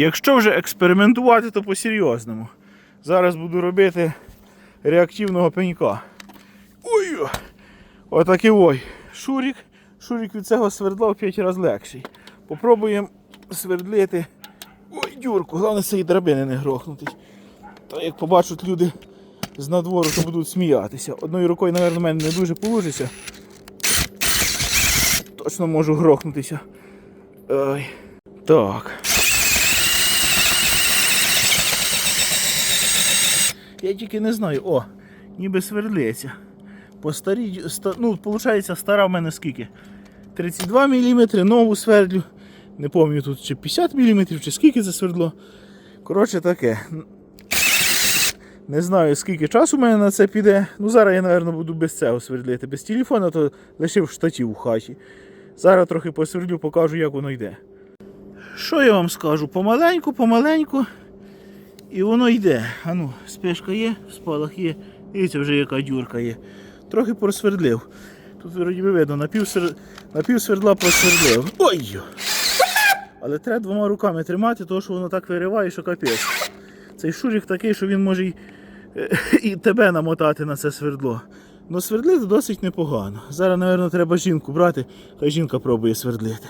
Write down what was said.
Якщо вже експериментувати, то по-серйозному. Зараз буду робити реактивного пенька. Ой! Отакий ой. Шурік. Шурік від цього свердла в 5 разів легший. Попробуємо свердлити. Ой, дюрку, головне цієї драбини не грохнутись. Та як побачать люди з надвору, то будуть сміятися. Одною рукою, мабуть, в мене не дуже получиться. Точно можу грохнутися. Ой. Так. Я тільки не знаю. О, ніби свердлиться. По старій, ста, ну, виходить, стара в мене скільки? 32 мм, нову свердлю. Не пам'ятаю тут чи 50 мм, чи скільки це свердло. Коротше таке. Не знаю, скільки часу в мене на це піде. Ну, зараз я, мабуть, буду без цього свердлити. Без телефона, то лишив штатів у хаті. Зараз трохи посвердлю, покажу, як воно йде. Що я вам скажу? Помаленьку, помаленьку. І воно йде. Ану, спешка є, спалах є. Дивіться, вже яка дюрка є. Трохи просвердлив. Тут вроді би видно, напів, свер... напів свердла просвердлив. Ой! Але треба двома руками тримати, тому що воно так вириває, що капець. Цей шурик такий, що він може й, е, і тебе намотати на це свердло. Ну свердлити досить непогано. Зараз, мабуть, треба жінку брати, хай жінка пробує свердлити.